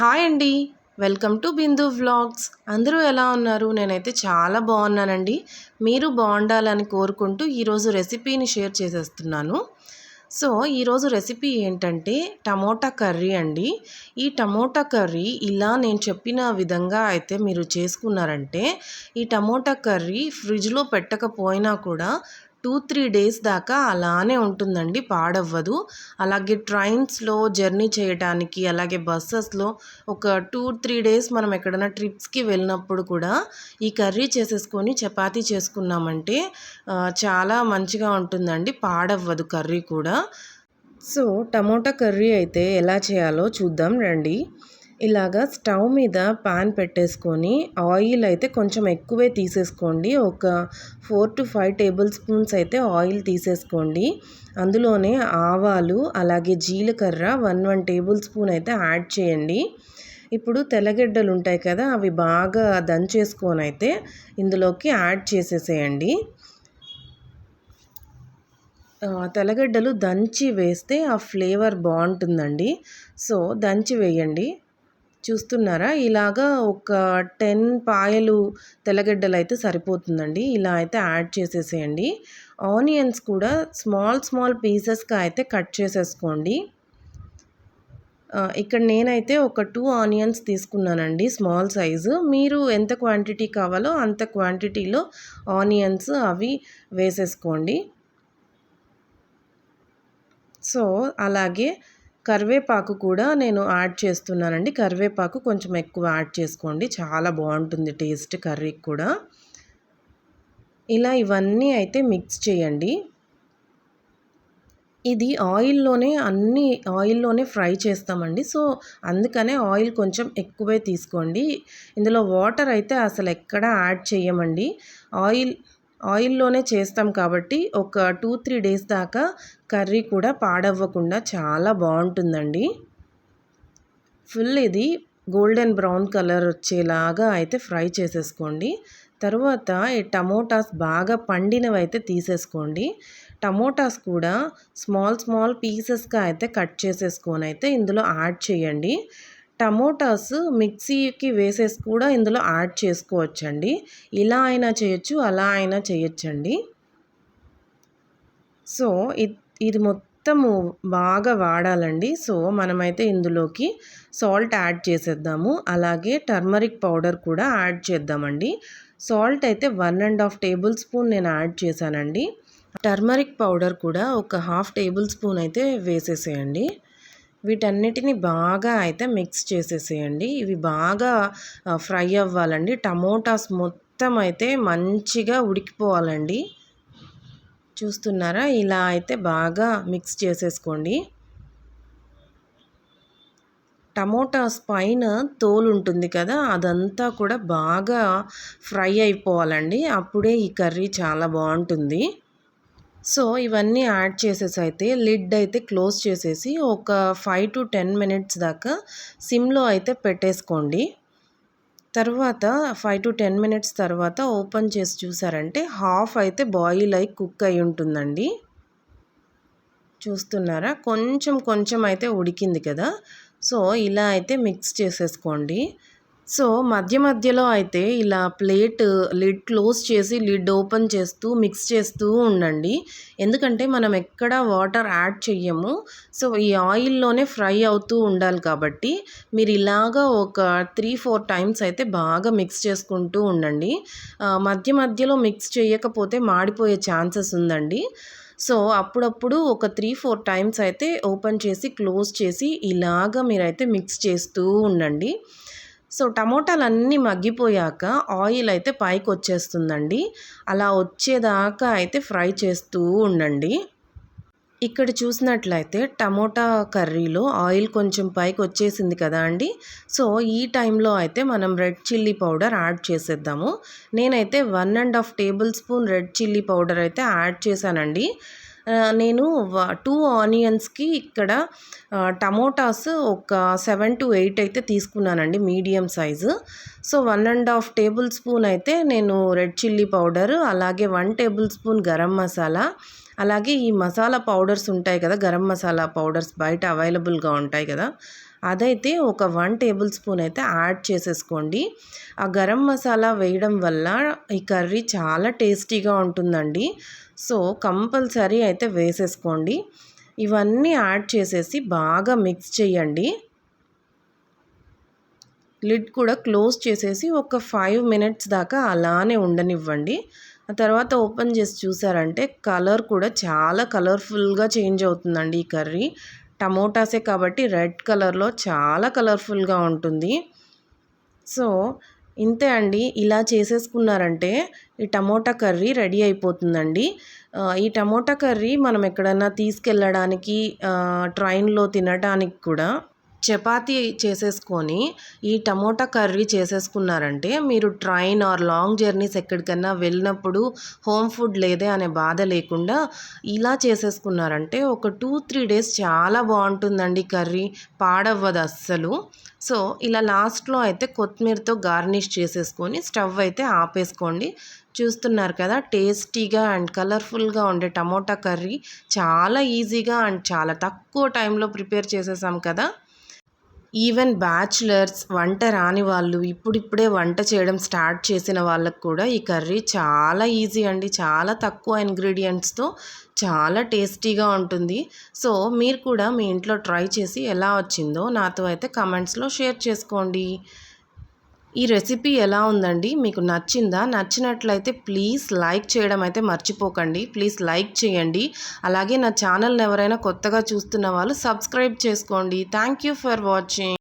Hi అండి. Welcome to Bindu vlogs. అందరూ ఎలా ఉన్నారు? నేనైతే చాలా బాగున్నానండి. మీరు బాగుండాలని కోరుకుంటూ ఈరోజు రెసిపీని షేర్ చేసేస్తున్నాను. సో ఈరోజు రెసిపీ ఏంటంటే టమోటా కర్రీ అండి. ఈ టమోటా కర్రీ ఇలా నేను చెప్పిన విధంగా అయితే మీరు చేసుకున్నారంటే ఈ టమోటా కర్రీ ఫ్రిడ్జ్లో పెట్టకపోయినా కూడా టూ త్రీ డేస్ దాకా అలానే ఉంటుందండి పాడవ్వదు. అలాగే ట్రైన్స్లో జర్నీ చేయడానికి అలాగే బస్సెస్లో ఒక టూ త్రీ డేస్ మనం ఎక్కడైనా ట్రిప్స్కి వెళ్ళినప్పుడు కూడా ఈ కర్రీ చేసేసుకొని చపాతీ చేసుకున్నామంటే చాలా మంచిగా ఉంటుందండి పాడవ్వదు కర్రీ కూడా. సో టమోటా కర్రీ అయితే ఎలా చేయాలో చూద్దాం రండి. ఇలాగా స్టవ్ మీద పాన్ పెట్టేసుకొని ఆయిల్ అయితే కొంచెం ఎక్కువే తీసేసుకోండి. ఒక four to five tablespoons అయితే ఆయిల్ తీసేసుకోండి. అందులోనే ఆవాలు అలాగే జీలకర్ర వన్ వన్ టేబుల్ స్పూన్ అయితే యాడ్ చేయండి. ఇప్పుడు తెల్లగడ్డలు ఉంటాయి కదా అవి బాగా దంచేసుకొని అయితే ఇందులోకి యాడ్ చేసేసేయండి. తెల్లగడ్డలు దంచి వేస్తే ఆ ఫ్లేవర్ బాగుంటుందండి. సో దంచి వేయండి. చూస్తున్నారా? ఇలాగా ఒక టెన్ పాయలు తెల్లగడ్డలు అయితే సరిపోతుందండి. ఇలా అయితే యాడ్ చేసేసేయండి. ఆనియన్స్ కూడా స్మాల్ స్మాల్ పీసెస్గా అయితే కట్ చేసేసుకోండి. ఇక్కడ నేనైతే ఒక టూ ఆనియన్స్ తీసుకున్నానండి స్మాల్ సైజు. మీరు ఎంత క్వాంటిటీ కావాలో అంత క్వాంటిటీలో ఆనియన్స్ అవి వేసేసుకోండి. సో అలాగే కరివేపాకు కూడా నేను యాడ్ చేస్తున్నానండి. కరివేపాకు కొంచెం ఎక్కువ యాడ్ చేసుకోండి. చాలా బాగుంటుంది టేస్ట్ కర్రీకి కూడా. ఇలా ఇవన్నీ అయితే మిక్స్ చేయండి. ఇది ఆయిల్లోనే అన్ని ఆయిల్లోనే ఫ్రై చేస్తామండి. సో అందుకనే ఆయిల్ కొంచెం ఎక్కువే తీసుకోండి. ఇందులో వాటర్ అయితే అసలు ఎక్కడ యాడ్ చేయమండి. ఆయిల్ ఆయిల్లోనే చేస్తాం కాబట్టి ఒక టూ త్రీ డేస్ దాకా కర్రీ కూడా పాడవ్వకుండా చాలా బాగుంటుందండి. ఫుల్ ఇది గోల్డెన్ బ్రౌన్ కలర్ వచ్చేలాగా అయితే ఫ్రై చేసేసుకోండి. తర్వాత ఈ టమోటాస్ బాగా పండినవి అయితే తీసేసుకోండి. టమోటాస్ కూడా స్మాల్ స్మాల్ పీసెస్గా అయితే కట్ చేసేసుకొని అయితే ఇందులో యాడ్ చేయండి. టమోటాస్ మిక్సీకి వేసేసి కూడా ఇందులో యాడ్ చేసుకోవచ్చండి. ఇలా అయినా చేయొచ్చు అలా అయినా చేయొచ్చండి. సో ఇది మొత్తము బాగా వాడాలండి. సో మనమైతే ఇందులోకి సాల్ట్ యాడ్ చేసేద్దాము. అలాగే టర్మరిక్ పౌడర్ కూడా యాడ్ చేద్దామండి. సాల్ట్ అయితే one and half tablespoon నేను యాడ్ చేశానండి. టర్మరిక్ పౌడర్ కూడా ఒక హాఫ్ టేబుల్ స్పూన్ అయితే వేసేసేయండి. వీటన్నిటిని బాగా అయితే మిక్స్ చేసేసేయండి. ఇవి బాగా ఫ్రై అవ్వాలండి. టమోటాస్ మొత్తం అయితే మంచిగా ఉడికిపోవాలండి. చూస్తున్నారా? ఇలా అయితే బాగా మిక్స్ చేసేసుకోండి. టమోటాస్ పైన తోలు ఉంటుంది కదా అదంతా కూడా బాగా ఫ్రై అయిపోవాలండి. అప్పుడే ఈ కర్రీ చాలా బాగుంటుంది. సో ఇవన్నీ యాడ్ చేసేసి అయితే లిడ్ అయితే క్లోజ్ చేసేసి ఒక ఫైవ్ టు టెన్ మినిట్స్ దాకా సిమ్లో అయితే పెట్టేసుకోండి. తర్వాత ఫైవ్ టు టెన్ మినిట్స్ తర్వాత ఓపెన్ చేసి చూసారంటే హాఫ్ అయితే బాయిల్ అయి కుక్ అయి ఉంటుందండి. చూస్తున్నారా? కొంచెం కొంచెం అయితే ఉడికింది కదా? సో ఇలా అయితే మిక్స్ చేసేసుకోండి. సో మధ్య మధ్యలో అయితే ఇలా ప్లేట్ లిడ్ క్లోజ్ చేసి లిడ్ ఓపెన్ చేస్తూ మిక్స్ చేస్తూ ఉండండి. ఎందుకంటే మనం ఎక్కడ వాటర్ యాడ్ చెయ్యము. సో ఈ ఆయిల్లోనే ఫ్రై అవుతూ ఉండాలి కాబట్టి మీరు ఇలాగా ఒక త్రీ ఫోర్ టైమ్స్ అయితే బాగా మిక్స్ చేసుకుంటూ ఉండండి. మధ్య మధ్యలో మిక్స్ చేయకపోతే మాడిపోయే ఛాన్సెస్ ఉందండి. సో అప్పుడప్పుడు ఒక త్రీ ఫోర్ టైమ్స్ అయితే ఓపెన్ చేసి క్లోజ్ చేసి ఇలాగా మీరైతే మిక్స్ చేస్తూ ఉండండి. సో టమోటాలు అన్నీ మగ్గిపోయాక ఆయిల్ అయితే పైకి వచ్చేస్తుందండి అలా వచ్చేదాకా అయితే ఫ్రై చేస్తూ ఉండండి. ఇక్కడ చూసినట్లయితే టమోటా కర్రీలో ఆయిల్ కొంచెం పైకి వచ్చేసింది కదా అండి. సో ఈ టైంలో అయితే మనం రెడ్ చిల్లీ పౌడర్ యాడ్ చేసేద్దాము. నేనైతే one and half tablespoon red chilli powder అయితే యాడ్ చేశానండి. నేను టూ ఆనియన్స్కి ఇక్కడ టమోటాస్ ఒక సెవెన్ టు ఎయిట్ అయితే తీసుకున్నానండి medium size. So one and half tablespoon అయితే నేను రెడ్ చిల్లీ పౌడర్ అలాగే one tablespoon garam masala అలాగే ఈ మసాలా పౌడర్స్ ఉంటాయి కదా గరం మసాలా పౌడర్స్ బయట అవైలబుల్గా ఉంటాయి కదా అదైతే ఒక వన్ టేబుల్ స్పూన్ అయితే యాడ్ చేసేసుకోండి. ఆ గరం మసాలా వేయడం వల్ల ఈ కర్రీ చాలా టేస్టీగా ఉంటుందండి. సో కంపల్సరీ అయితే వేసేసుకోండి. ఇవన్నీ యాడ్ చేసేసి బాగా మిక్స్ చేయండి. లిడ్ కూడా క్లోజ్ చేసేసి ఒక ఫైవ్ మినిట్స్ దాకా అలానే ఉండనివ్వండి. ఆ తర్వాత ఓపెన్ చేసి చూసారంటే కలర్ కూడా చాలా కలర్ఫుల్గా చేంజ్ అవుతుందండి ఈ కర్రీ. టమోటాసే కాబట్టి రెడ్ కలర్లో చాలా కలర్ఫుల్గా ఉంటుంది. సో ఇంతే అండి. ఇలా చేసేసుకున్నారంటే ఈ టమోటా కర్రీ రెడీ అయిపోతుందండి. ఈ టమోటా కర్రీ మనం ఎక్కడన్నా తీసుకెళ్ళడానికి ట్రైన్లో తినడానికి కూడా చపాతీ చేసేసుకొని ఈ టమోటా కర్రీ చేసేసుకున్నారంటే మీరు ట్రైన్ ఆర్ లాంగ్ జర్నీస్ ఎక్కడికన్నా వెళ్ళినప్పుడు హోమ్ ఫుడ్ లేదే అనే బాధ లేకుండా ఇలా చేసేసుకున్నారంటే ఒక టూ త్రీ డేస్ చాలా బాగుంటుందండి కర్రీ. పాడవ్వదు అస్సలు. సో ఇలా లాస్ట్లో అయితే కొత్తిమీరతో గార్నిష్ చేసేసుకొని స్టవ్ అయితే ఆపేసుకోండి. చూస్తున్నారు కదా టేస్టీగా అండ్ కలర్ఫుల్గా ఉండే టమోటా కర్రీ. చాలా ఈజీగా అండ్ చాలా తక్కువ టైంలో ప్రిపేర్ చేసేసాం కదా. ఈవెన్ బ్యాచులర్స్ వంట రాని వాళ్ళు ఇప్పుడిప్పుడే వంట చేయడం స్టార్ట్ చేసిన వాళ్ళకు కూడా ఈ కర్రీ చాలా ఈజీ అండి. చాలా తక్కువ ఇంగ్రీడియంట్స్తో చాలా టేస్టీగా ఉంటుంది. సో మీరు కూడా మీ ఇంట్లో ట్రై చేసి ఎలా వచ్చిందో నాతో అయితే కమెంట్స్లో షేర్ చేసుకోండి. ఈ రెసిపీ ఎలా ఉందండి? మీకు నచ్చిందా? నచ్చినట్లయితే ప్లీజ్ లైక్ చేయడం అయితే మర్చిపోకండి. ప్లీజ్ లైక్ చేయండి. అలాగే నా ఛానల్ని ఎవరైనా కొత్తగా చూస్తున్న వాళ్ళు సబ్స్క్రైబ్ చేసుకోండి. Thank you for watching.